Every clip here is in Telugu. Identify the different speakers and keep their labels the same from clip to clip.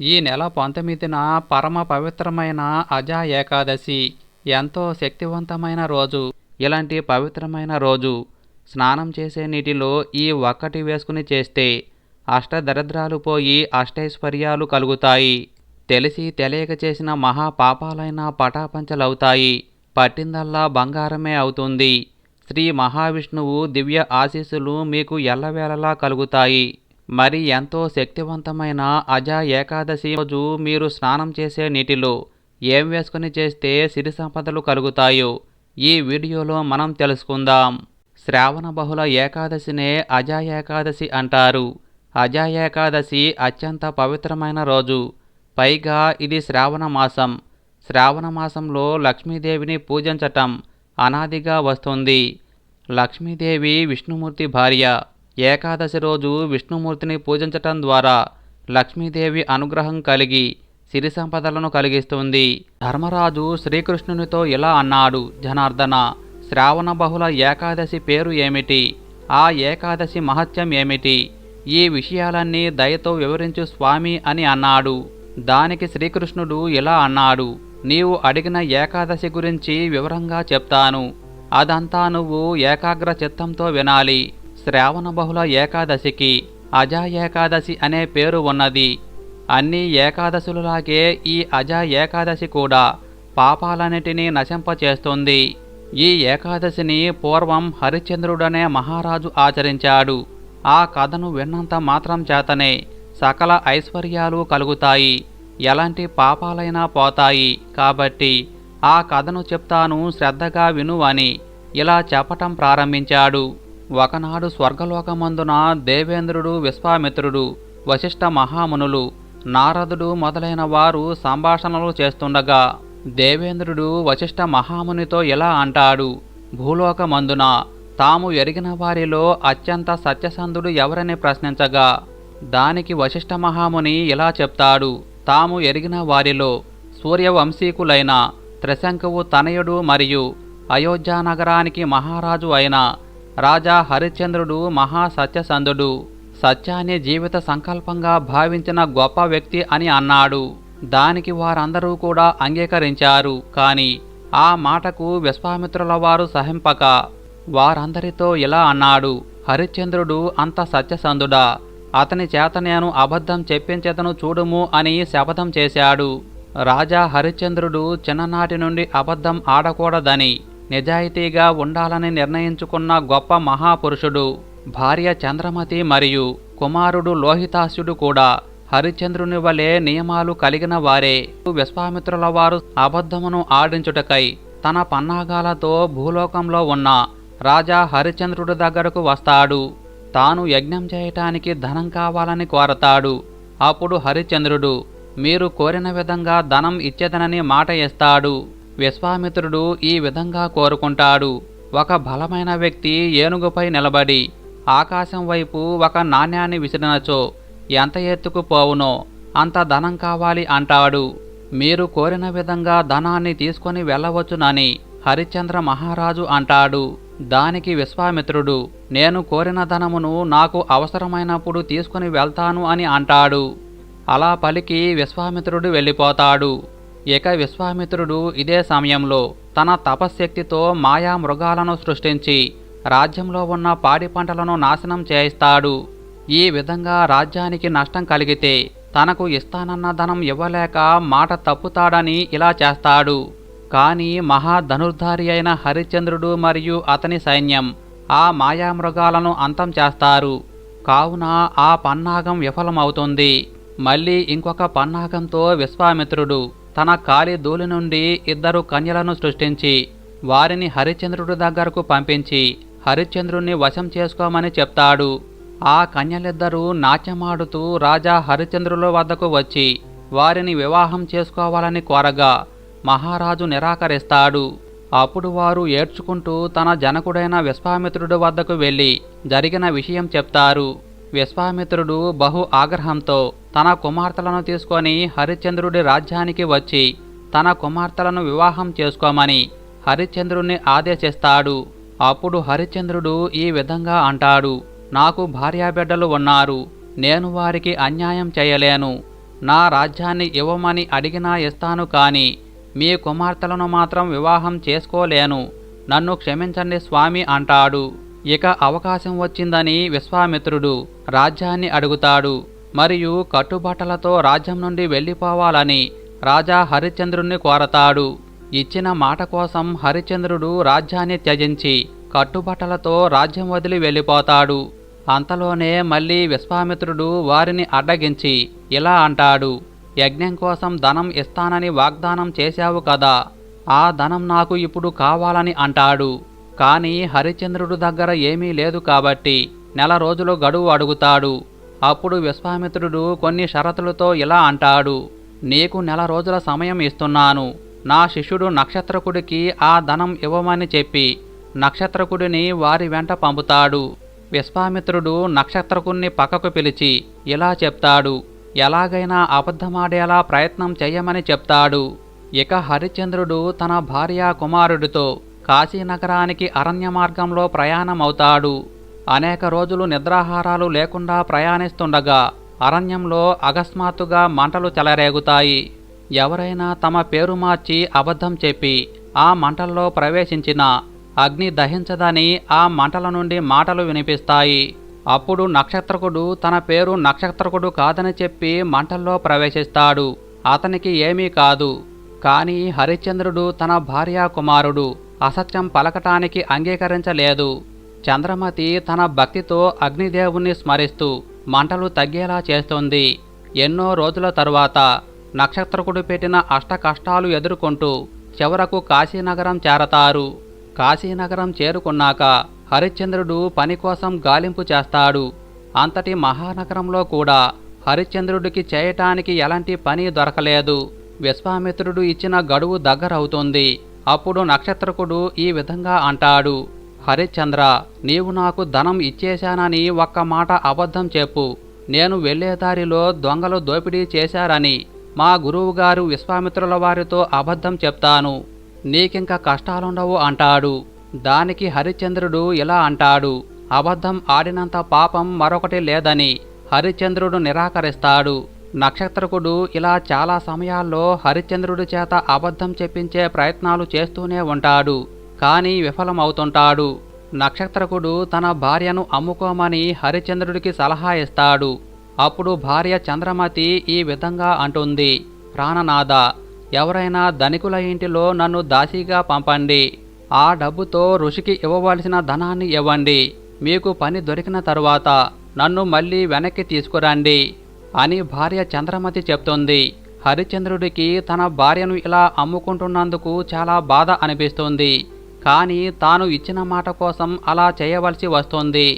Speaker 1: ఈ నెల పంతొమ్మిదిన పరమ పవిత్రమైన అజా ఏకాదశి ఎంతో శక్తివంతమైన రోజు. ఇలాంటి పవిత్రమైన రోజు స్నానం చేసే నీటిలో ఈ ఒక్కటి వేసుకుని చేస్తే అష్టదరిద్రాలు పోయి అష్టైశ్వర్యాలు కలుగుతాయి. తెలిసి తెలియక చేసిన మహా పాపాలైన పటాపంచలవుతాయి. పట్టిందల్లా బంగారమే అవుతుంది. శ్రీ మహావిష్ణువు దివ్య ఆశీస్సులు మీకు ఎల్లవేళలా కలుగుతాయి. మరి ఎంతో శక్తివంతమైన అజా ఏకాదశి రోజు మీరు స్నానం చేసే నీటిలో ఏం వేసుకుని చేస్తే సిరి సంపదలు కలుగుతాయో ఈ వీడియోలో మనం తెలుసుకుందాం. శ్రావణ బహుళ ఏకాదశినే అజా ఏకాదశి అంటారు. అజా ఏకాదశి అత్యంత పవిత్రమైన రోజు. పైగా ఇది శ్రావణ మాసం. శ్రావణ మాసంలో లక్ష్మీదేవిని పూజించటం అనాదిగా వస్తుంది. లక్ష్మీదేవి విష్ణుమూర్తి భార్య. ఏకాదశి రోజు విష్ణుమూర్తిని పూజించటం ద్వారా లక్ష్మీదేవి అనుగ్రహం కలిగి సిరి సంపదలను కలిగిస్తుంది. ధర్మరాజు శ్రీకృష్ణునితో ఇలా అన్నాడు జనార్దన శ్రావణ బహుళ ఏకాదశి పేరు ఏమిటి? ఆ ఏకాదశి మహత్యం ఏమిటి? ఈ విషయాలన్నీ దయతో వివరించు స్వామి అని అన్నాడు. దానికి శ్రీకృష్ణుడు ఇలా అన్నాడు నీవు అడిగిన ఏకాదశి గురించి వివరంగా చెప్తాను. అదంతా నువ్వు ఏకాగ్ర చిత్తంతో వినాలి. శ్రావణ బహుళ ఏకాదశికి అజా ఏకాదశి అనే పేరు ఉన్నది. అన్ని ఏకాదశులలాగే ఈ అజా ఏకాదశి కూడా పాపాలన్నిటినీ నశింపచేస్తుంది. ఈ ఏకాదశిని పూర్వం హరిశ్చంద్రుడనే మహారాజు ఆచరించాడు. ఆ కథను విన్నంత మాత్రం చేతనే సకల ఐశ్వర్యాలు కలుగుతాయి. ఎలాంటి పాపాలైనా పోతాయి. కాబట్టి ఆ కథను చెప్తాను శ్రద్ధగా విను అని ఇలా చెప్పటం ప్రారంభించాడు. ఒకనాడు స్వర్గలోకమందున దేవేంద్రుడు విశ్వామిత్రుడు వశిష్ఠ మహామునులు నారదుడు మొదలైన వారు సంభాషణలు చేస్తుండగా దేవేంద్రుడు వశిష్ఠ మహామునితో ఇలా అంటాడు భూలోకమందున తాము ఎరిగిన వారిలో అత్యంత సత్యసంధుడు ఎవరని ప్రశ్నించగా దానికి వశిష్ఠ మహాముని ఇలా చెప్తాడు తాము ఎరిగిన వారిలో సూర్యవంశీకులైన త్రిశంకువు తనయుడు మరియు అయోధ్యానగరానికి మహారాజు అయిన రాజా హరిశ్చంద్రుడు మహాసత్యసంధుడు సత్యాన్ని జీవిత సంకల్పంగా భావించిన గొప్ప వ్యక్తి అని అన్నాడు. దానికి వారందరూ కూడా అంగీకరించారు. కాని ఆ మాటకు విశ్వామిత్రుల వారు సహింపక వారందరితో ఇలా అన్నాడు. హరిశ్చంద్రుడు అంత సత్యసంధుడా. అతని చేత నేను అబద్ధం చెప్పించేతను చూడుము అని శపథం చేశాడు. రాజా హరిశ్చంద్రుడు చిన్ననాటి నుండి అబద్ధం ఆడకూడదని నిజాయితీగా ఉండాలని నిర్ణయించుకున్న గొప్ప మహాపురుషుడు భార్య చంద్రమతి మరియు కుమారుడు లోహితాస్యుడు కూడా హరిచంద్రుని వలె నియమాలు కలిగిన వారే. విశ్వామిత్రుల వారు అబద్ధమును ఆడించుటకై తన పన్నాగాలతో భూలోకంలో ఉన్న రాజా హరిచంద్రుడి దగ్గరకు వస్తాడు. తాను యజ్ఞం చేయటానికి ధనం కావాలని కోరతాడు. అప్పుడు హరిశ్చంద్రుడు మీరు కోరిన విధంగా ధనం ఇచ్చేదనని మాట ఇస్తాడు విశ్వామిత్రుడు ఈ విధంగా కోరుకుంటాడు. ఒక బలమైన వ్యక్తి ఏనుగుపై నిలబడి ఆకాశం వైపు ఒక నాణ్యాన్ని విసిరినచో ఎంత ఎత్తుకు పోవునో అంత ధనం కావాలి అంటాడు. మీరు కోరిన విధంగా ధనాన్ని తీసుకొని వెళ్ళవచ్చునని హరిశ్చంద్ర మహారాజు అంటాడు. దానికి విశ్వామిత్రుడు నేను కోరిన ధనమును నాకు అవసరమైనప్పుడు తీసుకుని వెళ్తాను అని అంటాడు. అలా పలికి విశ్వామిత్రుడు వెళ్ళిపోతాడు. ఇక విశ్వామిత్రుడు ఇదే సమయంలో తన తపశ్శక్తితో మాయా మృగాలను సృష్టించి రాజ్యంలో ఉన్న పాడి పంటలను నాశనం చేయిస్తాడు. ఈ విధంగా రాజ్యానికి నష్టం కలిగితే తనకు ఇస్తానన్న ధనం ఇవ్వలేక మాట తప్పుతాడని ఇలా చేస్తాడు. కానీ మహాధనుర్ధారి అయిన హరిశ్చంద్రుడు మరియు అతని సైన్యం ఆ మాయామృగాలను అంతం చేస్తారు. కావున ఆ పన్నాగం విఫలమవుతుంది. మళ్ళీ ఇంకొక పన్నాగంతో విశ్వామిత్రుడు తన కాలి ధూళి నుండి ఇద్దరు కన్యలను సృష్టించి వారిని హరిచంద్రుడి దగ్గరకు పంపించి హరిచంద్రుణ్ణి వశం చేసుకోమని చెప్తాడు. ఆ కన్యలిద్దరూ నాట్యమాడుతూ రాజా హరిశ్చంద్రుల వద్దకు వచ్చి వారిని వివాహం చేసుకోవాలని కోరగా మహారాజు నిరాకరిస్తాడు. అప్పుడు వారు ఏడ్చుకుంటూ తన జనకుడైన విశ్వామిత్రుడి వద్దకు వెళ్ళి జరిగిన విషయం చెప్తారు. విశ్వామిత్రుడు బహు ఆగ్రహంతో తన కుమార్తెలను తీసుకొని హరిశ్చంద్రుడి రాజ్యానికి వచ్చి తన కుమార్తెలను వివాహం చేసుకోమని హరిశ్చంద్రుణ్ణి ఆదేశిస్తాడు. అప్పుడు హరిశ్చంద్రుడు ఈ విధంగా అంటాడు నాకు భార్యాబిడ్డలు ఉన్నారు నేను వారికి అన్యాయం చేయలేను. నా రాజ్యాన్ని ఇవ్వమని అడిగినా ఇస్తాను కాని మీ కుమార్తెలను మాత్రం వివాహం చేసుకోలేను. నన్ను క్షమించండి స్వామి అంటాడు. ఇక అవకాశం వచ్చిందని విశ్వామిత్రుడు రాజ్యాన్ని అడుగుతాడు. మరియు కట్టుబట్టలతో రాజ్యం నుండి వెళ్ళిపోవాలని రాజా హరిచంద్రుణ్ణి కోరతాడు. ఇచ్చిన మాట కోసం హరిశ్చంద్రుడు రాజ్యాన్ని త్యజించి కట్టుబట్టలతో రాజ్యం వదిలి వెళ్ళిపోతాడు. అంతలోనే మళ్ళీ విశ్వామిత్రుడు వారిని అడ్డగించి ఇలా అంటాడు యజ్ఞం కోసం ధనం ఇస్తానని వాగ్దానం చేశావు కదా ఆ ధనం నాకు ఇప్పుడు కావాలని అంటాడు. కానీ హరిశ్చంద్రుడు దగ్గర ఏమీ లేదు కాబట్టి నెల రోజులు గడువు అడుగుతాడు. అప్పుడు విశ్వామిత్రుడు కొన్ని షరతులతో ఇలా అంటాడు. నీకు నెల రోజుల సమయం ఇస్తున్నాను. నా శిష్యుడు నక్షత్రకుడికి ఆ ధనం ఇవ్వమని చెప్పి నక్షత్రకుడిని వారి వెంట పంపుతాడు. విశ్వామిత్రుడు నక్షత్రకుణ్ణి పక్కకు పిలిచి ఇలా చెప్తాడు. ఎలాగైనా అబద్ధమాడేలా ప్రయత్నం చెయ్యమని చెప్తాడు. ఇక హరిశ్చంద్రుడు తన భార్య కుమారుడితో కాశీనగరానికి అరణ్య మార్గంలో ప్రయాణమవుతాడు. అనేక రోజులు నిద్రాహారాలు లేకుండా ప్రయాణిస్తుండగా అరణ్యంలో అకస్మాత్తుగా మంటలు చెలరేగుతాయి. ఎవరైనా తమ పేరు మార్చి అబద్ధం చెప్పి ఆ మంటల్లో ప్రవేశించిన అగ్ని దహించదని ఆ మంటల నుండి మాటలు వినిపిస్తాయి. అప్పుడు నక్షత్రకుడు తన పేరు నక్షత్రకుడు కాదని చెప్పి మంటల్లో ప్రవేశిస్తాడు. అతనికి ఏమీ కాదు. కానీ హరిశ్చంద్రుడు తన భార్యా కుమారుడు అసత్యం పలకటానికి అంగీకరించలేదు. చంద్రమతి తన భక్తితో అగ్నిదేవుణ్ణి స్మరిస్తూ మంటలు తగ్గేలా చేస్తుంది. ఎన్నో రోజుల తరువాత నక్షత్రకుడు పెట్టిన అష్ట కష్టాలు ఎదుర్కొంటూ చివరకు కాశీనగరం చేరతారు. కాశీనగరం చేరుకున్నాక హరిశ్చంద్రుడు పని కోసం గాలింపు చేస్తాడు. అంతటి మహానగరంలో కూడా హరిశ్చంద్రుడికి చేయటానికి ఎలాంటి పని దొరకలేదు. విశ్వామిత్రుడు ఇచ్చిన గడువు దగ్గరవుతుంది. అప్పుడు నక్షత్రకుడు ఈ విధంగా అంటాడు. హరిశ్చంద్ర నీవు నాకు ధనం ఇచ్చేశానని ఒక్క మాట అబద్ధం చెప్పు. నేను వెళ్ళేదారిలో దొంగలు దోపిడీ చేశారని మా గురువుగారు విశ్వామిత్రుల వారితో అబద్ధం చెప్తాను. నీకింక కష్టాలుండవు అంటాడు. దానికి హరిశ్చంద్రుడు ఇలా అంటాడు. అబద్ధం ఆడినంత పాపం మరొకటి లేదని హరిశ్చంద్రుడు నిరాకరిస్తాడు. నక్షత్రకుడు ఇలా చాలా సమయాల్లో హరిశ్చంద్రుడి చేత అబద్ధం చెప్పించే ప్రయత్నాలు చేస్తూనే ఉంటాడు. కానీ విఫలమవుతుంటాడు. నక్షత్రకుడు తన భార్యను అమ్ముకోమని హరిశ్చంద్రుడికి సలహా ఇస్తాడు. అప్పుడు భార్య చంద్రమతి ఈ విధంగా అంటుంది. ప్రాణనాథ ఎవరైనా ధనికుల ఇంటిలో నన్ను దాసీగా పంపండి. ఆ డబ్బుతో ఋషికి ఇవ్వవలసిన ధనాన్ని ఇవ్వండి. మీకు పని దొరికిన తరువాత నన్ను మళ్ళీ వెనక్కి తీసుకురండి అని భార్య చంద్రమతి చెప్తుంది. హరిశ్చంద్రుడికి తన భార్యను ఇలా అమ్ముకుంటున్నందుకు చాలా బాధ అనిపిస్తుంది. కానీ తాను ఇచ్చిన మాట కోసం అలా చేయవలసి వస్తుంది.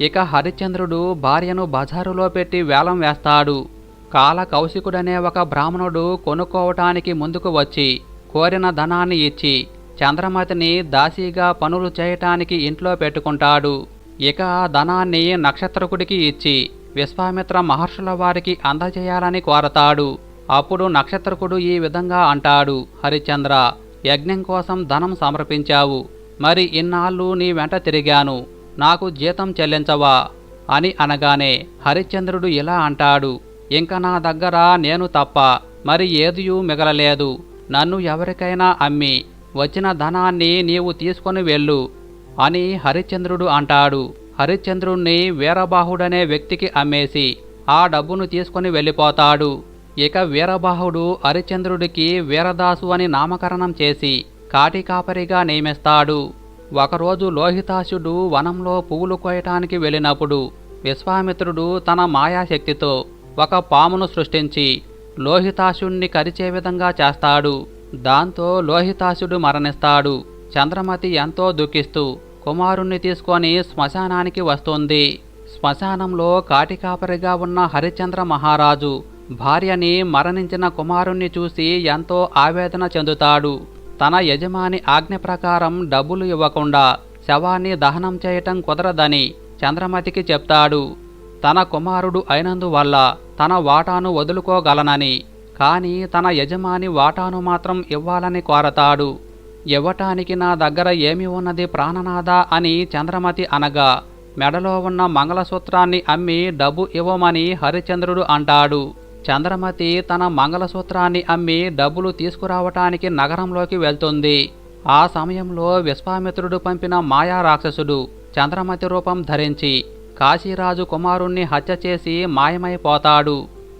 Speaker 1: ఇక హరిశ్చంద్రుడు భార్యను బజారులో పెట్టి వేలం వేస్తాడు. కాల కౌశికుడనే ఒక బ్రాహ్మణుడు కొనుక్కోవటానికి ముందుకు వచ్చి కోరిన ధనాన్ని ఇచ్చి చంద్రమతిని దాసీగా పనులు చేయటానికి ఇంట్లో పెట్టుకుంటాడు. ఇక ఆ ధనాన్ని నక్షత్రకుడికి ఇచ్చి విశ్వామిత్ర మహర్షుల వారికి అందజేయాలని కోరతాడు. అప్పుడు నక్షత్రకుడు ఈ విధంగా అంటాడు హరిచంద్ర యజ్ఞం కోసం ధనం సమర్పించావు. మరి ఇన్నాళ్ళు నీ వెంట తిరిగాను. నాకు జీతం చెల్లించవా? అని అనగానే హరిశ్చంద్రుడు ఇలా అంటాడు. ఇంక నా దగ్గర నేను తప్ప మరి ఏదియూ మిగలలేదు. నన్ను ఎవరికైనా అమ్మి వచ్చిన ధనాన్ని నీవు తీసుకొని వెళ్ళు అని హరిశ్చంద్రుడు అంటాడు. హరిశ్చంద్రుణ్ణి వీరబాహుడనే వ్యక్తికి అమ్మేసి ఆ డబ్బును తీసుకొని వెళ్ళిపోతాడు. ఇక వీరబాహుడు హరిచంద్రుడికి వీరదాసు అని నామకరణం చేసి కాటికాపరిగా నియమిస్తాడు. ఒకరోజు లోహితాసుడు వనంలో పువ్వులు కోయటానికి వెళ్ళినప్పుడు విశ్వామిత్రుడు తన మాయాశక్తితో ఒక పామును సృష్టించి లోహితాసుణ్ణి కరిచే విధంగా చేస్తాడు. దాంతో లోహితాసుడు మరణిస్తాడు. చంద్రమతి ఎంతో దుఃఖిస్తూ కుమారుణ్ణి తీసుకొని శ్మశానానికి వస్తుంది. శ్మశానంలో కాటికాపరిగా ఉన్న హరిశ్చంద్ర మహారాజు భార్యని మరణించిన కుమారుణ్ణి చూసి ఎంతో ఆవేదన చెందుతాడు. తన యజమాని ఆజ్ఞ ప్రకారం డబ్బులు ఇవ్వకుండా శవాన్ని దహనం చేయటం కుదరదని చంద్రమతికి చెప్తాడు. తన కుమారుడు అయినందువల్ల తన వాటాను వదులుకోగలనని కానీ తన యజమాని వాటాను మాత్రం ఇవ్వాలని కోరతాడు. ఇవ్వటానికి నా దగ్గర ఏమి ఉన్నది ప్రాణనాదా అని చంద్రమతి అనగా మెడలో ఉన్న మంగళసూత్రాన్ని అమ్మి డబ్బు ఇవ్వమని హరిచంద్రుడు అంటాడు. చంద్రమతి తన మంగళసూత్రాన్ని అమ్మి డబ్బులు తీసుకురావటానికి నగరంలోకి వెళ్తుంది. ఆ సమయంలో విశ్వామిత్రుడు పంపిన మాయా రాక్షసుడు చంద్రమతి రూపం ధరించి కాశీరాజు కుమారుణ్ణి హత్య చేసి మాయమైపోతాడు.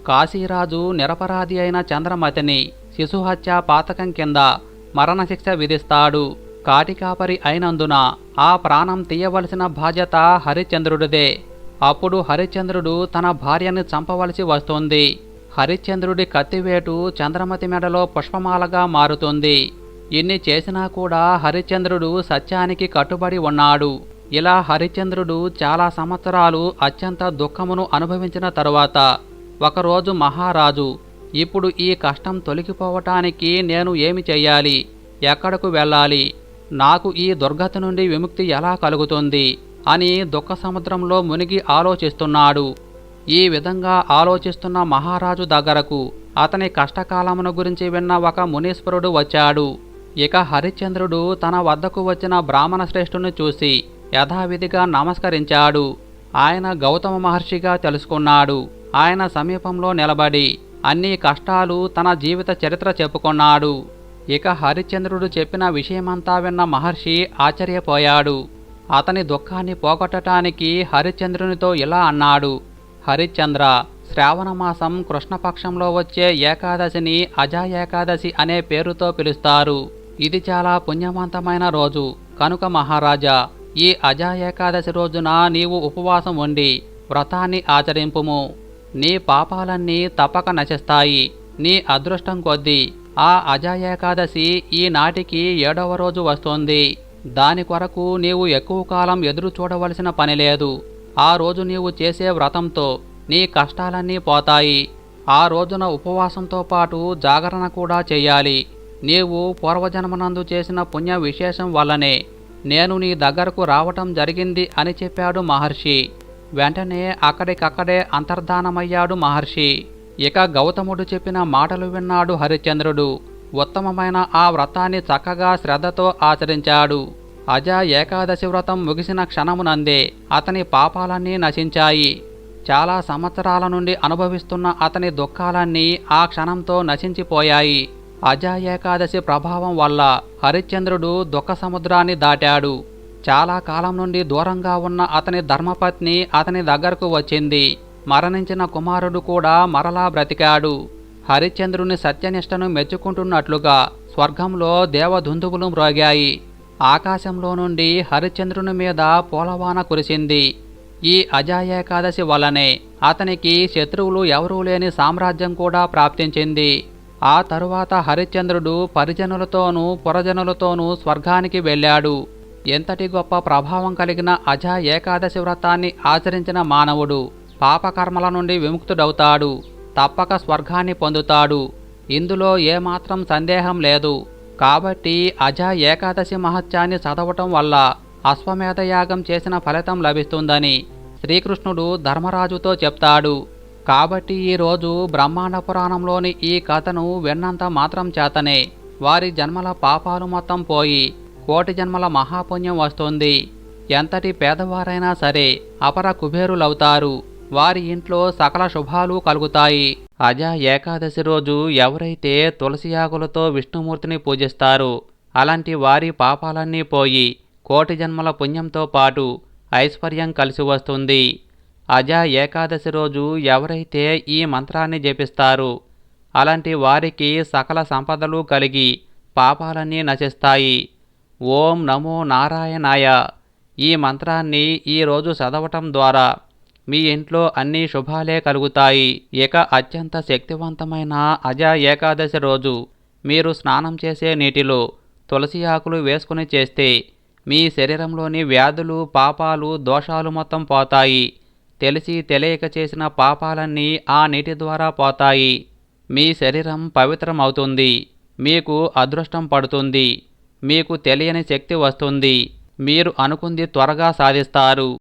Speaker 1: కాశీరాజు నిరపరాధి అయిన చంద్రమతిని శిశుహత్య పాతకం కింద మరణశిక్ష విధిస్తాడు. కాటికాపరి అయినందున ఆ ప్రాణం తీయవలసిన బాధ్యత హరిశ్చంద్రుడిదే. అప్పుడు హరిశ్చంద్రుడు తన భార్యని చంపవలసి వస్తుంది. హరిశ్చంద్రుడి కత్తివేటు చంద్రమతి మెడలో పుష్పమాలగా మారుతుంది. ఇన్ని చేసినా కూడా హరిశ్చంద్రుడు సత్యానికి కట్టుబడి ఉన్నాడు. ఇలా హరిశ్చంద్రుడు చాలా సంవత్సరాలు అత్యంత దుఃఖమును అనుభవించిన తరువాత ఒకరోజు మహారాజు ఇప్పుడు ఈ కష్టం తొలగిపోవటానికి నేను ఏమి చెయ్యాలి? ఎక్కడకు వెళ్ళాలి? నాకు ఈ దుర్గతి నుండి విముక్తి ఎలా కలుగుతుంది? అని దుఃఖ సముద్రంలో మునిగి ఆలోచిస్తున్నాడు. ఈ విధంగా ఆలోచిస్తున్న మహారాజు దగ్గరకు అతని కష్టకాలమును గురించి విన్న ఒక మునీశ్వరుడు వచ్చాడు. ఇక హరిశ్చంద్రుడు తన వద్దకు వచ్చిన బ్రాహ్మణ శ్రేష్ఠుని చూసి యథావిధిగా నమస్కరించాడు. ఆయన గౌతమ మహర్షిగా తెలుసుకున్నాడు. ఆయన సమీపంలో నిలబడి అన్ని కష్టాలు తన జీవిత చరిత్ర చెప్పుకున్నాడు. ఇక హరిశ్చంద్రుడు చెప్పిన విషయమంతా విన్న మహర్షి ఆశ్చర్యపోయాడు. అతని దుఃఖాన్ని పోగొట్టడానికి హరిశ్చంద్రునితో ఇలా అన్నాడు. హరిశ్చంద్ర శ్రావణమాసం కృష్ణపక్షంలో వచ్చే ఏకాదశిని అజా ఏకాదశి అనే పేరుతో పిలుస్తారు. ఇది చాలా పుణ్యవంతమైన రోజు. కనుక మహారాజా ఈ అజా ఏకాదశి రోజున నీవు ఉపవాసం ఉండి వ్రతాన్ని ఆచరింపుము. నీ పాపాలన్నీ తప్పక నశిస్తాయి. నీ అదృష్టం కొద్దీ ఆ అజా ఏకాదశి ఈనాటికి ఏడవ రోజు వస్తుంది. దాని కొరకు నీవు ఎక్కువ కాలం ఎదురు చూడవలసిన పని లేదు. ఆ రోజు నీవు చేసే వ్రతంతో నీ కష్టాలన్నీ పోతాయి. ఆ రోజున ఉపవాసంతో పాటు జాగరణ కూడా చేయాలి. నీవు పూర్వజన్మనందు చేసిన పుణ్య విశేషం వల్లనే నేను నీ దగ్గరకు రావటం జరిగింది అని చెప్పాడు మహర్షి. వెంటనే అక్కడికక్కడే అంతర్ధానమయ్యాడు మహర్షి. ఇక గౌతముడు చెప్పిన మాటలు విన్నాడు హరిశ్చంద్రుడు. ఉత్తమమైన ఆ వ్రతాన్ని చక్కగా శ్రద్ధతో ఆచరించాడు. అజ ఏకాదశి వ్రతం ముగిసిన క్షణమునందే అతని పాపాలన్నీ నశించాయి. చాలా సంవత్సరాల నుండి అనుభవిస్తున్న అతని దుఃఖాలన్నీ ఆ క్షణంతో నశించిపోయాయి. అజ ఏకాదశి ప్రభావం వల్ల హరిశ్చంద్రుడు దుఃఖ సముద్రాన్ని దాటాడు. చాలా కాలం నుండి దూరంగా ఉన్న అతని ధర్మపత్ని అతని దగ్గరకు వచ్చింది. మరణించిన కుమారుడు కూడా మరలా బ్రతికాడు. హరిశ్చంద్రుని సత్యనిష్టను మెచ్చుకుంటున్నట్లుగా స్వర్గంలో దేవదుందువులు మ్రోగాయి. ఆకాశంలో నుండి హరిశ్చంద్రుని మీద పూలవాన కురిసింది. ఈ అజా ఏకాదశి వలనే అతనికి శత్రువులు ఎవరూ లేని సామ్రాజ్యం కూడా ప్రాప్తించింది. ఆ తరువాత హరిశ్చంద్రుడు పరిజనులతోనూ పురజనులతోనూ స్వర్గానికి వెళ్ళాడు. ఎంతటి గొప్ప ప్రభావం కలిగిన అజా ఏకాదశి వ్రతాన్ని ఆచరించిన మానవుడు పాపకర్మల నుండి విముక్తుడవుతాడు. తప్పక స్వర్గాన్ని పొందుతాడు. ఇందులో ఏమాత్రం సందేహం లేదు. కాబట్టి అజా ఏకాదశి మహత్యాన్ని చదవటం వల్ల అశ్వమేధయాగం చేసిన ఫలితం లభిస్తుందని శ్రీకృష్ణుడు ధర్మరాజుతో చెప్తాడు. కాబట్టి ఈరోజు బ్రహ్మాండ పురాణంలోని ఈ కథను విన్నంత మాత్రం చేతనే వారి జన్మల పాపాలు మొత్తం పోయి కోటి జన్మల మహాపుణ్యం వస్తుంది. ఎంతటి పేదవారైనా సరే అపర కుబేరులవుతారు. వారి ఇంట్లో సకల శుభాలు కలుగుతాయి. అజా ఏకాదశి రోజు ఎవరైతే తులసి ఆకులతో విష్ణుమూర్తిని పూజిస్తారు అలాంటి వారి పాపాలన్నీ పోయి కోటి జన్మల పుణ్యంతో పాటు ఐశ్వర్యం కలిసి వస్తుంది. అజా ఏకాదశి రోజు ఎవరైతే ఈ మంత్రాన్ని జపిస్తారు అలాంటి వారికి సకల సంపదలు కలిగి పాపాలన్నీ నశిస్తాయి. ఓం నమో నారాయణాయ. ఈ మంత్రాన్ని ఈరోజు చదవటం ద్వారా మీ ఇంట్లో అన్ని శుభాలే కలుగుతాయి. ఇక అత్యంత శక్తివంతమైన అజా ఏకాదశి రోజు. మీరు స్నానం చేసే నీటిలో తులసి ఆకులు వేసుకుని చేస్తే మీ శరీరంలోని వ్యాధులు పాపాలు దోషాలు మొత్తం పోతాయి. తెలిసి తెలియక చేసిన పాపాలన్నీ ఆ నీటి ద్వారా పోతాయి. మీ శరీరం పవిత్రమవుతుంది. మీకు అదృష్టం పడుతుంది. మీకు తెలియని శక్తి వస్తుంది. మీరు అనుకుంది త్వరగా సాధిస్తారు.